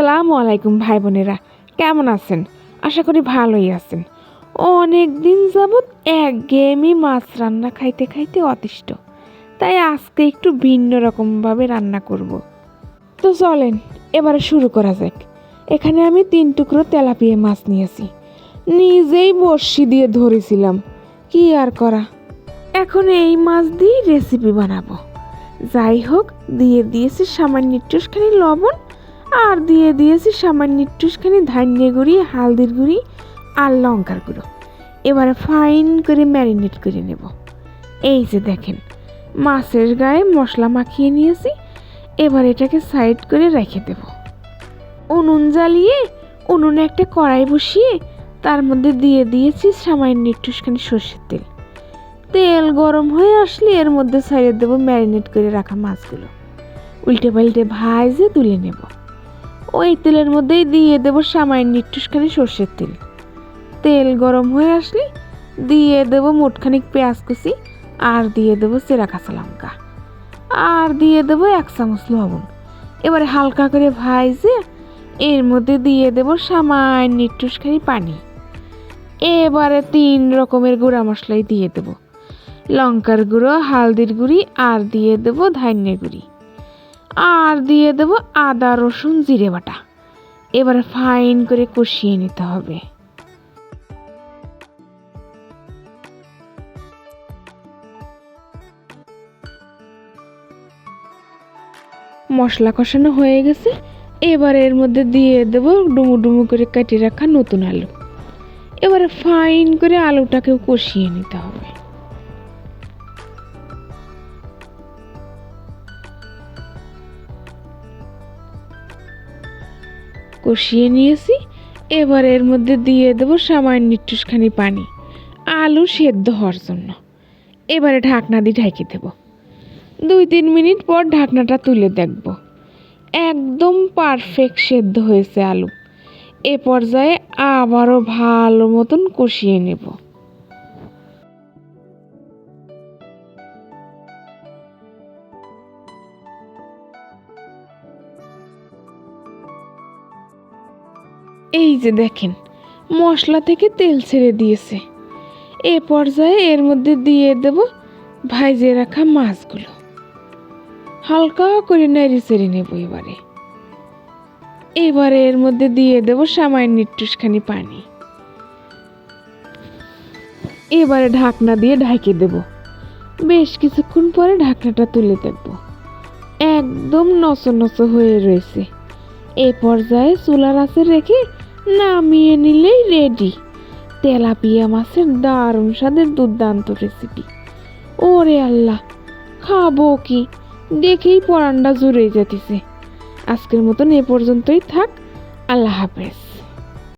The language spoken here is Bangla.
আসসালামু আলাইকুম ভাই বোনেরা, কেমন আছেন? আশা করি ভালোই আছেন। অনেক দিন যাবৎ এক গেমি মাছ রান্না খাইতে খাইতে অতিষ্ঠ। তাই আজকে একটু ভিন্ন রকমভাবে রান্না করব। তো চলেন, এবারে শুরু করা যাক। এখানে আমি তিন টুকরো তেলাপিয়া মাছ নিয়েছি। নিজেই বড়শি দিয়ে ধরেছিলাম। কি আর করা? এখন এই মাছ দিয়ে রেসিপি বানাবো। যাই হোক, দিয়ে দিয়েছি সামান্য একটুখানি লবণ আর দিয়ে দিয়েছি সামান্য একটুখানি ধান্যে গুঁড়ি, হালদির গুঁড়ি আর লঙ্কার গুঁড়ো। এবারে ফাইন করে ম্যারিনেট করে নেব। এই যে দেখেন, মাছের গায়ে মশলা মাখিয়ে নিয়েছি। এবার এটাকে সাইড করে রেখে দেব। উনুন জ্বালিয়ে, উনুনে একটা কড়াই বসিয়ে তার মধ্যে দিয়ে দিয়েছি সামান্য একটুখানি সর্ষের তেল। তেল গরম হয়ে আসলে এর মধ্যে ছাড়িয়ে দেবো ম্যারিনেট করে রাখা মাছগুলো। উল্টে পাল্টে ভাজে তুলে নেব। ওই তেলের মধ্যেই দিয়ে দেবো সামান্য একটুখানি সর্ষের তেল। তেল গরম হয়ে আসলে দিয়ে দেবো মোটখানিক পেঁয়াজ কুচি আর দিয়ে দেবো চেরা কাঁচা লঙ্কা। আর দিয়ে দেবো এক চামচ লবণ। এবারে হালকা করে ভাইজে এর মধ্যে দিয়ে দেবো সামান্য একটুখানি পানি। এবারে তিন রকমের গুঁড়া মশলাই দিয়ে দেবো। লঙ্কার গুঁড়ো, হালদির গুঁড়ি আর দিয়ে দেবো ধান্যের গুঁড়ি। আর দিয়ে দেবো আদা, রসুন, জিরে বাটা। এবারে ফাইন করে কষিয়ে নিতে হবে। মশলা কষানো হয়ে গেছে। এবার এর মধ্যে দিয়ে দেবো ডুমু ডুমু করে কাটিয়ে রাখা নতুন আলু। এবারে ফাইন করে আলুটাকেও কষিয়ে নিতে হবে। কষিয়ে নিয়েছি। এবার এর মধ্যে দিয়ে দেবো সামান্য একটুখানি পানি। আলু সেদ্ধ হওয়ার জন্য। এবারে ঢাকনা দিয়ে ঢেকে দেব। দুই তিন মিনিট পর ঢাকনাটা তুলে দেখব। একদম পারফেক্ট সেদ্ধ হয়েছে আলু। এ পর্যায়ে আবারও ভালো মতন কষিয়ে নেব। এই যে দেখেন, মশলা থেকে তেল ছেড়ে দিয়েছে। এ পর্যায়ে এর মধ্যে দিয়ে দেব ভাইজে রাখা মাছগুলো। হালকা করে নেড়ে চেড়ে নেব এবারে। এবারে এর মধ্যে দিয়ে দেব সামান্য একটুখানি পানি। এবারে ঢাকনা দিয়ে ঢাকে দেব। বেশ কিছুক্ষণ পরে ঢাকনাটা তুলে দেখব। একদম নচ নচ হয়ে রয়েছে। এ পর্যায়ে চুলার আঁচে রেখে নামিয়ে নিলেই রেডি তেলাপিয়া মাছের দারুণ স্বাদের দুর্দান্ত রেসিপি ওরে আল্লাহ, খাব কি? দেখেই পরান্ডা জুড়ে যেতেছে আজকের মতন এ পর্যন্তই থাক। আল্লাহ হাফেজ।